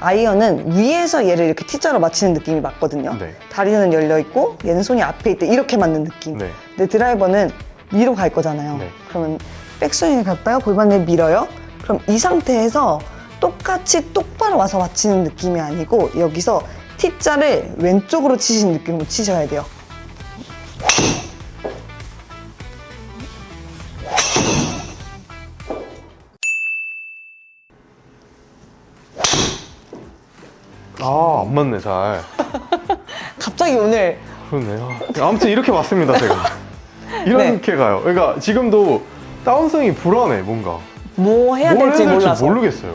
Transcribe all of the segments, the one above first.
아이언은 위에서 얘를 이렇게 T자로 맞히는 느낌이 맞거든요. 네. 다리는 열려 있고 얘는 손이 앞에 있대 이렇게 맞는 느낌. 네. 근데 드라이버는 위로 갈 거잖아요. 네. 그러면 백스윙을 갔다가 골반을 밀어요. 그럼 이 상태에서 똑같이 똑바로 와서 맞히는 느낌이 아니고 여기서 T자를 왼쪽으로 치시는 느낌으로 치셔야 돼요. 아, 안 맞네, 잘. 갑자기 오늘 그러네요. 아무튼 이렇게 왔습니다, 제가. 이렇게 네. 가요. 그러니까 지금도 다운스윙이 불안해, 뭔가. 뭐 해야 뭘 될지 해야 될지 몰라서. 모르겠어요.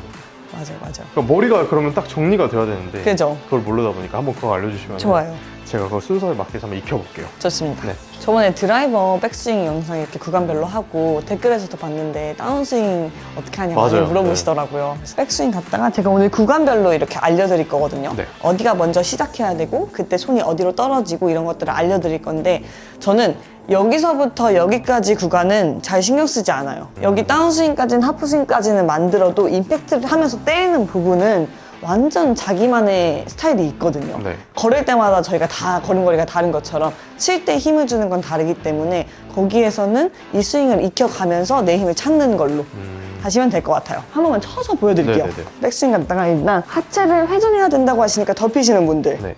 맞아요, 맞아요. 그러니까 머리가 그러면 딱 정리가 돼야 되는데 그죠? 그걸 모르다 보니까 한번 그거 알려주시면 좋아요. 제가 그걸 순서에 맞게서 한번 익혀볼게요. 좋습니다. 네. 저번에 드라이버 백스윙 영상 이렇게 구간별로 하고 댓글에서도 봤는데 다운스윙 어떻게 하냐고 많이 맞아요. 물어보시더라고요. 그래서 백스윙 갔다가 제가 오늘 구간별로 이렇게 알려드릴 거거든요. 네. 어디가 먼저 시작해야 되고 그때 손이 어디로 떨어지고 이런 것들을 알려드릴 건데 저는 여기서부터 여기까지 구간은 잘 신경 쓰지 않아요. 음. 여기 다운스윙까지는 하프스윙까지는 만들어도 임팩트를 하면서 때리는 부분은 완전 자기만의 스타일이 있거든요. 네. 걸을 때마다 저희가 다 걸음걸이가 다른 것처럼 칠 때 힘을 주는 건 다르기 때문에 거기에서는 이 스윙을 익혀가면서 내 힘을 찾는 걸로 음, 하시면 될 것 같아요. 한 번만 쳐서 보여드릴게요. 네네네. 백스윙 갔다가 일단 하체를 회전해야 된다고 하시니까 덮이시는 분들 네.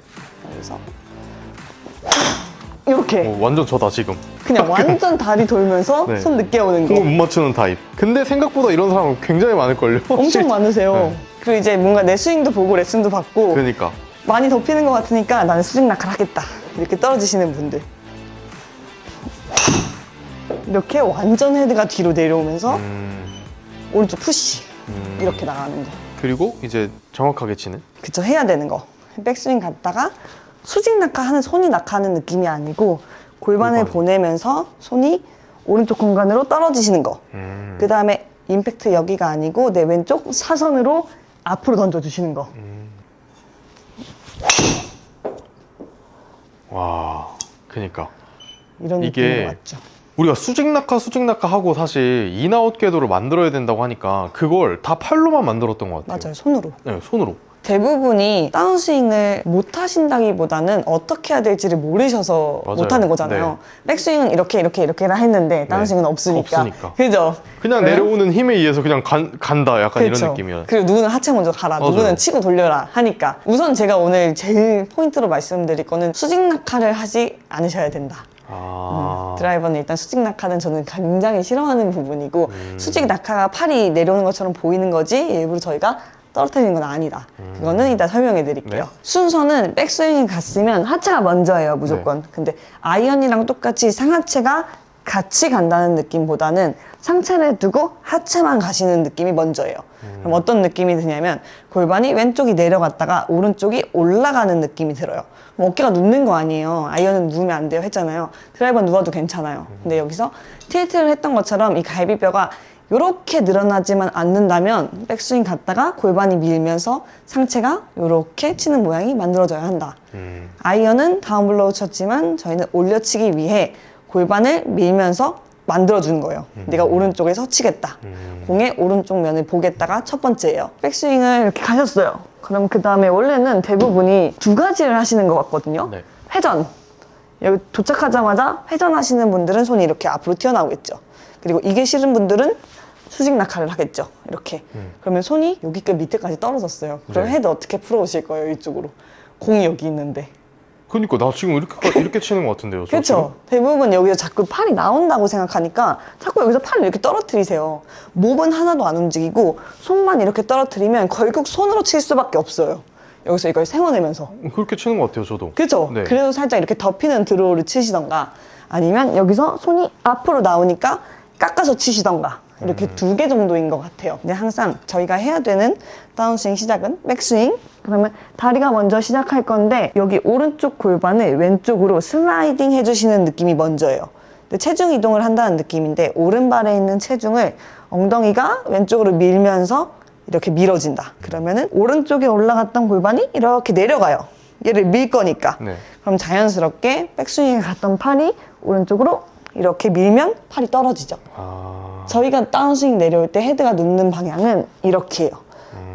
여기서 이렇게 어, 완전 저다 지금. 그냥 완전 다리 돌면서 네. 손 늦게 오는 거 그거 못 맞추는 타입. 근데 생각보다 이런 사람 굉장히 많을걸요? 엄청 많으세요. 네. 그리고 이제 뭔가 내 스윙도 보고 레슨도 받고 그러니까. 많이 덮이는 것 같으니까 나는 수직 낙하를 하겠다 이렇게 떨어지시는 분들 이렇게 완전 헤드가 뒤로 내려오면서 음, 오른쪽 푸시 음. 이렇게 나가는 거 그리고 이제 정확하게 치는. 그쵸 해야 되는 거 백스윙 갔다가 수직 낙하하는 손이 낙하하는 느낌이 아니고 골반을 골반. 보내면서 손이 오른쪽 공간으로 떨어지시는 거 음. 그 다음에 임팩트 여기가 아니고 내 왼쪽 사선으로 앞으로 던져주시는 거 와, 그니까. 이런 이게 느낌인 거 맞죠? 우리가 수직 낙하, 수직 낙하 하고 사실 인아웃 궤도를 만들어야 된다고 하니까 그걸 다 팔로만 만들었던 것 같아요. 맞아요 손으로 네, 손으로. 대부분이 다운스윙을 못 하신다기보다는 어떻게 해야 될지를 모르셔서 맞아요. 못 하는 거잖아요. 백스윙은 이렇게 이렇게 이렇게라 했는데 다운스윙은 없으니까. 네. 없으니까. 그죠? 그냥 네. 내려오는 힘에 의해서 그냥 간, 간다. 약간 그렇죠. 이런 느낌이야. 그리고 누구는 하체 먼저 가라, 맞아요. 누구는 치고 돌려라 하니까. 우선 제가 오늘 제일 포인트로 말씀드릴 거는 수직 낙하를 하지 않으셔야 된다. 아. 드라이버는 일단 수직 낙하는 저는 굉장히 싫어하는 부분이고 음. 수직 낙하가 팔이 내려오는 것처럼 보이는 거지 일부러 저희가 떨어뜨리는 건 아니다. 그거는 이따 설명해 드릴게요. 네. 순서는 백스윙이 갔으면 하체가 먼저예요, 무조건. 근데 아이언이랑 똑같이 상하체가 같이 간다는 느낌보다는 상체를 두고 하체만 가시는 느낌이 먼저예요. 그럼 어떤 느낌이 드냐면 골반이 왼쪽이 내려갔다가 오른쪽이 올라가는 느낌이 들어요. 그럼 어깨가 눕는 거 아니에요. 아이언은 누우면 안 돼요 했잖아요. 드라이버는 누워도 괜찮아요. 근데 여기서 틸트를 했던 것처럼 이 갈비뼈가 이렇게 늘어나지만 않는다면 백스윙 갔다가 골반이 밀면서 상체가 이렇게 치는 모양이 만들어져야 한다. 음. 아이언은 다운블로우 쳤지만 저희는 올려치기 위해 골반을 밀면서 만들어주는 거예요. 내가 오른쪽에 서 치겠다. 음. 공의 오른쪽 면을 보겠다가 첫 번째예요. 백스윙을 이렇게 가셨어요. 그럼 그 다음에 원래는 대부분이 두 가지를 하시는 것 같거든요. 네. 회전. 여기 도착하자마자 회전하시는 분들은 손이 이렇게 앞으로 튀어나오겠죠. 그리고 이게 싫은 분들은 수직 낙하를 하겠죠. 이렇게. 그러면 손이 여기 끝 밑에까지 떨어졌어요. 그럼 네. 헤드 어떻게 풀어오실 거예요, 이쪽으로. 공이 여기 있는데. 그니까 나 지금 이렇게 이렇게 치는 것 같은데요. 저 그렇죠. 대부분 여기서 자꾸 팔이 나온다고 생각하니까 자꾸 여기서 팔을 이렇게 떨어뜨리세요. 목은 하나도 안 움직이고 손만 이렇게 떨어뜨리면 결국 손으로 칠 수밖에 없어요. 여기서 이걸 세워내면서. 지금? 그렇게 치는 것 같아요. 저도. 그죠? 네. 그래서 살짝 이렇게 덮이는 드로우를 치시던가 아니면 여기서 손이 앞으로 나오니까 깎아서 치시던가 이렇게 두 개 정도인 것 같아요. 근데 항상 저희가 해야 되는 다운스윙 시작은 백스윙. 그러면 다리가 먼저 시작할 건데 여기 오른쪽 골반을 왼쪽으로 슬라이딩 해주시는 느낌이 먼저예요. 체중 이동을 한다는 느낌인데 오른발에 있는 체중을 엉덩이가 왼쪽으로 밀면서 이렇게 밀어진다. 그러면은 오른쪽에 올라갔던 골반이 이렇게 내려가요. 얘를 밀 거니까. 네. 그럼 자연스럽게 백스윙에 갔던 팔이 오른쪽으로 이렇게 밀면 팔이 떨어지죠. 아. 저희가 다운스윙 내려올 때 헤드가 눕는 방향은 이렇게요.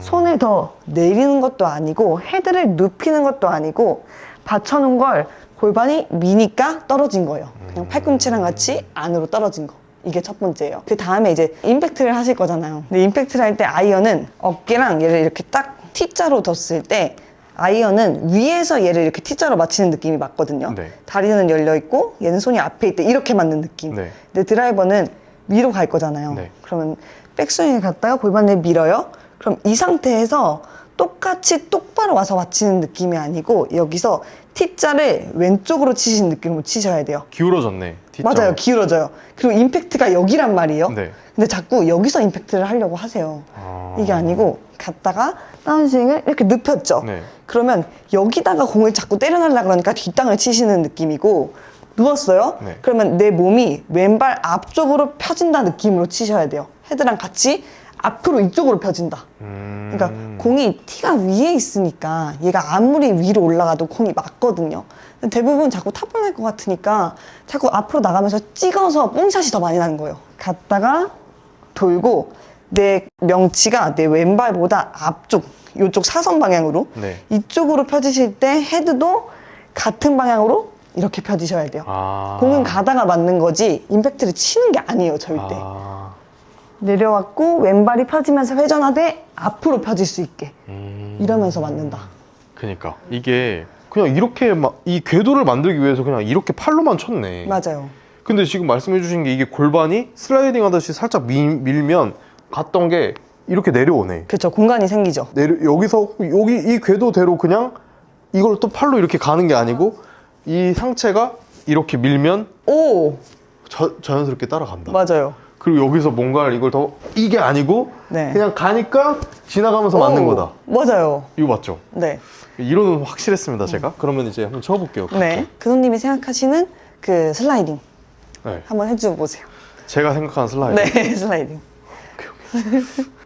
손을 더 내리는 것도 아니고 헤드를 눕히는 것도 아니고 받쳐놓은 걸 골반이 미니까 떨어진 거예요. 그냥 팔꿈치랑 같이 안으로 떨어진 거. 이게 첫 번째예요. 그 다음에 이제 임팩트를 하실 거잖아요. 근데 임팩트를 할 때 아이언은 어깨랑 얘를 이렇게 딱 T자로 뒀을 때 아이언은 위에서 얘를 이렇게 T자로 맞히는 느낌이 맞거든요. 네. 다리는 열려 있고 얘는 손이 앞에 있대 이렇게 맞는 느낌. 네. 근데 드라이버는 위로 갈 거잖아요. 네. 그러면 백스윙을 갔다가 골반을 밀어요. 그럼 이 상태에서 똑같이 똑바로 와서 맞히는 느낌이 아니고 여기서 T자를 왼쪽으로 치시는 느낌으로 치셔야 돼요. 기울어졌네. T자로. 맞아요. 기울어져요. 그리고 임팩트가 여기란 말이에요. 네. 근데 자꾸 여기서 임팩트를 하려고 하세요. 아. 이게 아니고 갔다가 다운스윙을 이렇게 눕혔죠. 네. 그러면 여기다가 공을 자꾸 때려내려 그러니까 뒷땅을 치시는 느낌이고 누웠어요. 네. 그러면 내 몸이 왼발 앞쪽으로 펴진다 느낌으로 치셔야 돼요. 헤드랑 같이 앞으로 이쪽으로 펴진다. 음. 그러니까 공이 티가 위에 있으니까 얘가 아무리 위로 올라가도 공이 맞거든요. 대부분 자꾸 탑볼 날것 같으니까 자꾸 앞으로 나가면서 찍어서 뽕샷이 더 많이 나는 거예요. 갔다가 돌고 내 명치가 내 왼발보다 앞쪽, 이쪽 사선 방향으로 네. 이쪽으로 펴지실 때 헤드도 같은 방향으로 이렇게 펴지셔야 돼요. 아. 공은 가다가 맞는 거지 임팩트를 치는 게 아니에요, 절대. 아. 내려왔고 왼발이 펴지면서 회전하되 앞으로 펴질 수 있게 음. 이러면서 맞는다. 그니까 이게 그냥 이렇게 막 이 궤도를 만들기 위해서 그냥 이렇게 팔로만 쳤네. 맞아요. 근데 지금 말씀해 주신 게 이게 골반이 슬라이딩 하듯이 살짝 밀, 밀면 갔던 게 이렇게 내려오네. 그렇죠. 공간이 생기죠. 내려 여기서 여기 이 궤도대로 그냥 이걸 또 팔로 이렇게 가는 게 아니고 이 상체가 이렇게 밀면 오 자, 자연스럽게 따라간다. 맞아요. 그리고 여기서 뭔가 이걸 더 이게 아니고 네. 그냥 가니까 지나가면서 맞는 오, 거다. 맞아요. 이거 맞죠? 네. 이론은 확실했습니다 제가. 그러면 이제 한번 쳐볼게요. 네. 근호님이 생각하시는 그 슬라이딩 네. 한번 해줘 보세요. 제가 생각하는 슬라이드. 네, 슬라이딩.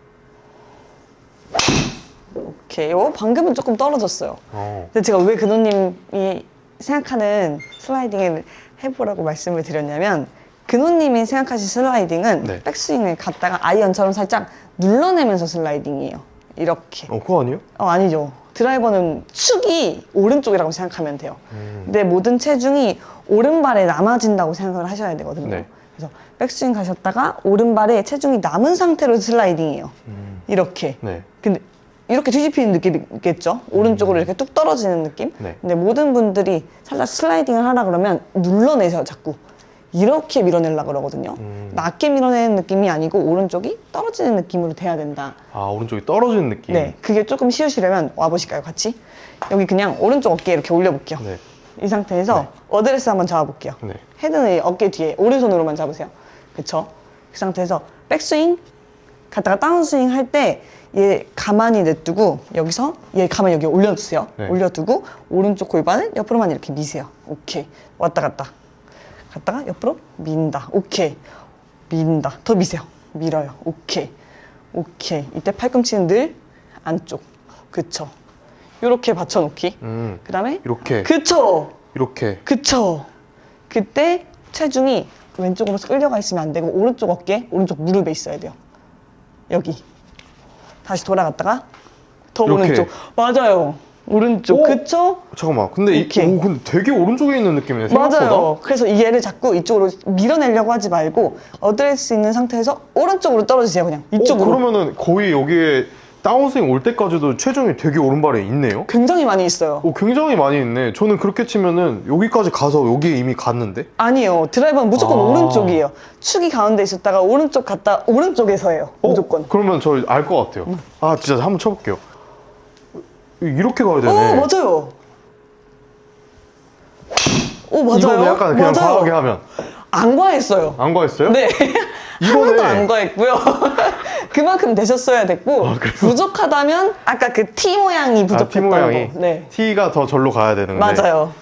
오케이. 오, 방금은 조금 떨어졌어요. 어. 근데 제가 왜 근호님이 생각하는 슬라이딩을 해보라고 말씀을 드렸냐면 근호님이 생각하신 슬라이딩은 네. 백스윙을 갔다가 아이언처럼 살짝 눌러내면서 슬라이딩이에요. 이렇게. 어, 그거 아니에요? 어, 아니죠. 드라이버는 축이 오른쪽이라고 생각하면 돼요. 음. 내 모든 체중이 오른발에 남아진다고 생각을 하셔야 되거든요. 네. 그래서 백스윙 가셨다가 오른발에 체중이 남은 상태로 슬라이딩이에요. 음. 이렇게. 네. 근데 이렇게 뒤집히는 느낌이겠죠? 오른쪽으로 이렇게 뚝 떨어지는 느낌? 음. 네. 근데 모든 분들이 살짝 슬라이딩을 하라 그러면 눌러내세요, 자꾸. 이렇게 밀어내려고 그러거든요. 음. 낮게 밀어내는 느낌이 아니고 오른쪽이 떨어지는 느낌으로 돼야 된다. 아 오른쪽이 떨어지는 느낌. 네, 그게 조금 쉬우시려면 와보실까요, 같이? 여기 그냥 오른쪽 어깨 이렇게 올려볼게요. 네. 이 상태에서 어드레스 한번 잡아볼게요. 네. 헤드는 이 어깨 뒤에 오른손으로만 잡으세요. 그쵸? 그 상태에서 백스윙 갔다가 다운스윙 할 때 얘 가만히 냅두고 여기서 얘 가만히 여기 올려두세요. 네. 올려두고 오른쪽 골반을 옆으로만 이렇게 미세요. 오케이. 왔다 갔다. 갔다가 옆으로 민다. 오케이. 민다. 더 미세요. 밀어요. 오케이. 오케이. 이때 팔꿈치는 늘 안쪽. 그쵸. 이렇게 받쳐놓기. 음. 그 다음에 이렇게 그쵸. 이렇게. 그쵸. 그때 체중이 왼쪽으로 끌려가 있으면 안 되고 오른쪽 어깨, 오른쪽 무릎에 있어야 돼요. 여기. 다시 돌아갔다가 더 이렇게. 오른쪽. 맞아요. 오른쪽. 오! 그쵸? 잠깐만. 근데 이, 이렇게. 오, 근데 되게 오른쪽에 있는 느낌이네. 생각보다. 맞아요. 그래서 이 얘를 자꾸 이쪽으로 밀어내려고 하지 말고 어드레스 있는 상태에서 오른쪽으로 떨어지세요. 그냥 어, 이쪽으로. 그러면은 거의 여기에 다운스윙 올 때까지도 체중이 되게 오른발에 있네요. 굉장히 많이 있어요. 오, 굉장히 많이 있네. 저는 그렇게 치면은 여기까지 가서 여기에 이미 갔는데. 아니요. 드라이버는 무조건 아. 오른쪽이에요. 축이 가운데 있었다가 오른쪽 갔다 오른쪽에서 해요. 어? 무조건. 그러면 저 알 것 같아요. 아 진짜 한번 쳐볼게요. 이렇게 가야 오, 되네. 맞아요. 오, 맞아요. 이거는 약간 그냥. 과하게 하면 안 과했어요. 안 과했어요? 네. 이거네. 하나도 안 과했고요. 그만큼 되셨어야 됐고 아? 부족하다면 아까 그 T 모양이 아, T 부족했던 모양이 거. 네. T가 더 절로 가야 되는데. 맞아요.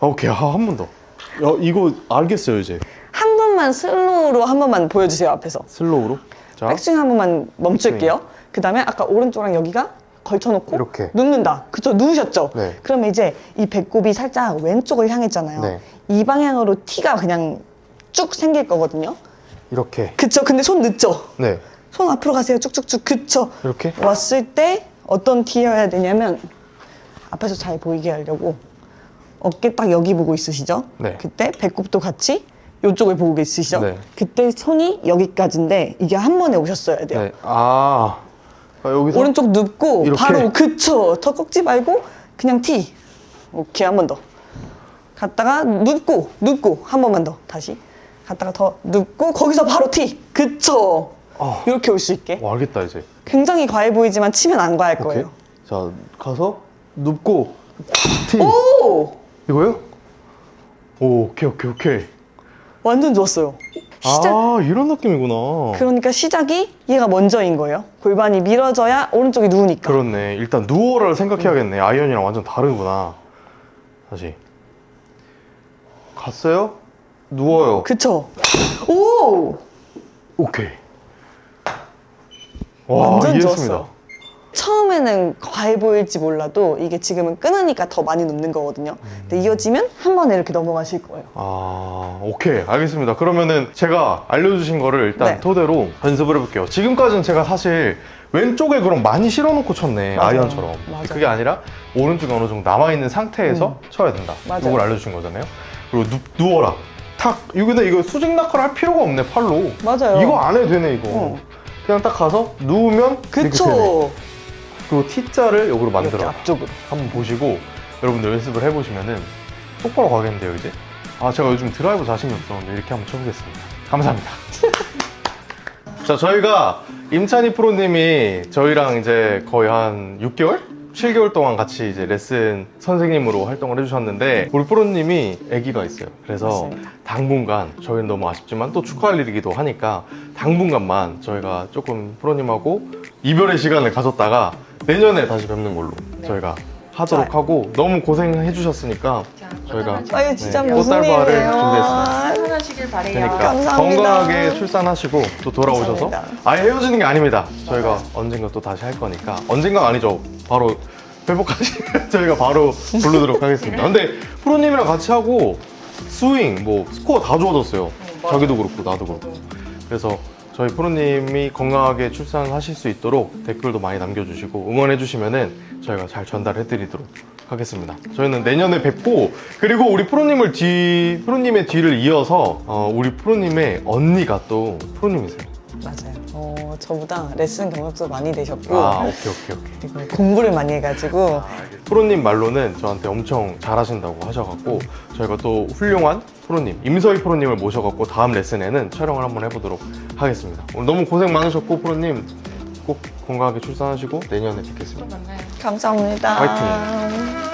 오케이 아, 한 번 더. 야, 이거 알겠어요 이제. 한 번만 슬로우로 한 번만 보여주세요 앞에서. 슬로우로. 자. 백스윙 한 번만 멈출게요. 그 다음에 아까 오른쪽랑 여기가 걸쳐놓고 이렇게. 눕는다. 그쵸? 누우셨죠? 네. 그러면 이제 이 배꼽이 살짝 왼쪽을 향했잖아요. 네. 이 방향으로 T가 그냥 쭉 생길 거거든요. 이렇게. 그쵸? 근데 손 늦죠? 네. 손 앞으로 가세요. 쭉쭉쭉. 그쵸. 이렇게? 왔을 때 어떤 티여야 되냐면 앞에서 잘 보이게 하려고 어깨 딱 여기 보고 있으시죠? 네. 그때 배꼽도 같이 이쪽을 보고 있으시죠? 네. 그때 손이 여기까지인데 이게 한 번에 오셨어야 돼요. 네. 아, 아, 여기서 오른쪽 눕고 이렇게? 바로 그쵸 더 꺾지 말고 그냥 티 오케이 한 번 더 갔다가 눕고 눕고 한 번만 더 다시 갔다가 더 눕고 거기서 바로 티 그쵸 어. 이렇게 올 수 있게 와, 알겠다 이제. 굉장히 과해 보이지만 치면 안 과할 오케이. 거예요 자, 가서 눕고 티. 오 이거요? 오, 오케이, 오케이, 오케이. 완전 좋았어요 시작 아, 이런 느낌이구나. 그러니까 시작이 얘가 먼저인 거예요 골반이 밀어져야 오른쪽이 누우니까 그렇네. 일단 누워라를 생각해야겠네. 아이언이랑 완전 다르구나. 다시. 갔어요? 누워요. 그쵸 오 오케이. 와, 완전 이해했습니다. 좋았어요. 처음에는 과해 보일지 몰라도 이게 지금은 끊으니까 더 많이 눕는 거거든요. 근데 이어지면 한 번에 이렇게 넘어가실 거예요. 아, 오케이. 알겠습니다. 그러면은 제가 알려주신 거를 일단 네. 토대로 연습을 해볼게요. 지금까지는 제가 사실 왼쪽에 그럼 많이 실어놓고 쳤네. 맞아요. 아이언처럼. 맞아요. 그게 아니라 오른쪽에 어느 정도 남아있는 상태에서 쳐야 된다. 맞아요. 이걸 알려주신 거잖아요. 그리고 누, 누워라. 탁. 이거 근데 이거 수직 낙하를 할 필요가 없네, 팔로. 맞아요. 이거 안 해도 되네, 이거. 어. 그냥 딱 가서 누우면 이렇게 되네. 그쵸. 그리고 T자를 여기로 이렇게 만들어. 앞쪽으로. 한번 보시고 여러분들 연습을 해보시면은 똑바로 가겠는데요 이제 아 제가 요즘 드라이브 자신이 없었는데 이렇게 한번 쳐보겠습니다 감사합니다 자 저희가 임찬희 프로님이 저희랑 이제 거의 한 6개월? 7개월 동안 같이 이제 레슨 선생님으로 활동을 해주셨는데 우리 프로님이 아기가 있어요 그래서 맞습니다. 당분간 저희는 너무 아쉽지만 또 축하할 일이기도 하니까 당분간만 저희가 조금 프로님하고 이별의 시간을 가졌다가 내년에 다시 뵙는 걸로 저희가 하도록 좋아요. 하고 너무 고생해 주셨으니까 저희가 아유 진짜 네, 무슨 꽃다발을 일이에요. 준비했습니다. 편하시길 바래요. 그러니까 감사합니다. 건강하게 출산하시고 또 돌아오셔서 감사합니다. 아예 헤어지는 게 아닙니다. 저희가 언젠가 또 다시 할 거니까 언젠가 아니죠. 바로 회복하시면 저희가 바로 부르도록 하겠습니다. 근데 프로님이랑 같이 하고 스윙, 뭐 스코어 다 좋아졌어요. 자기도 그렇고 나도 그렇고. 그래서 저희 프로님이 건강하게 출산하실 수 있도록 댓글도 많이 남겨주시고 응원해주시면은 저희가 잘 전달해드리도록 하겠습니다. 저희는 내년에 뵙고 그리고 우리 프로님을 뒤 프로님의 뒤를 이어서 어, 우리 프로님의 언니가 또 프로님이세요. 맞아요. 어, 저보다 레슨 경력도 많이 되셨고 아 오케이 오케이 오케이. 그리고 공부를 많이 해가지고 프로님 말로는 저한테 엄청 잘하신다고 하셔갖고 저희가 또 훌륭한 프로님 임서희 프로님을 모셔갖고 다음 레슨에는 촬영을 한번 해보도록 하겠습니다. 오늘 너무 고생 많으셨고 프로님 꼭 건강하게 출산하시고 내년에 뵙겠습니다. 만나요. 감사합니다. 화이팅.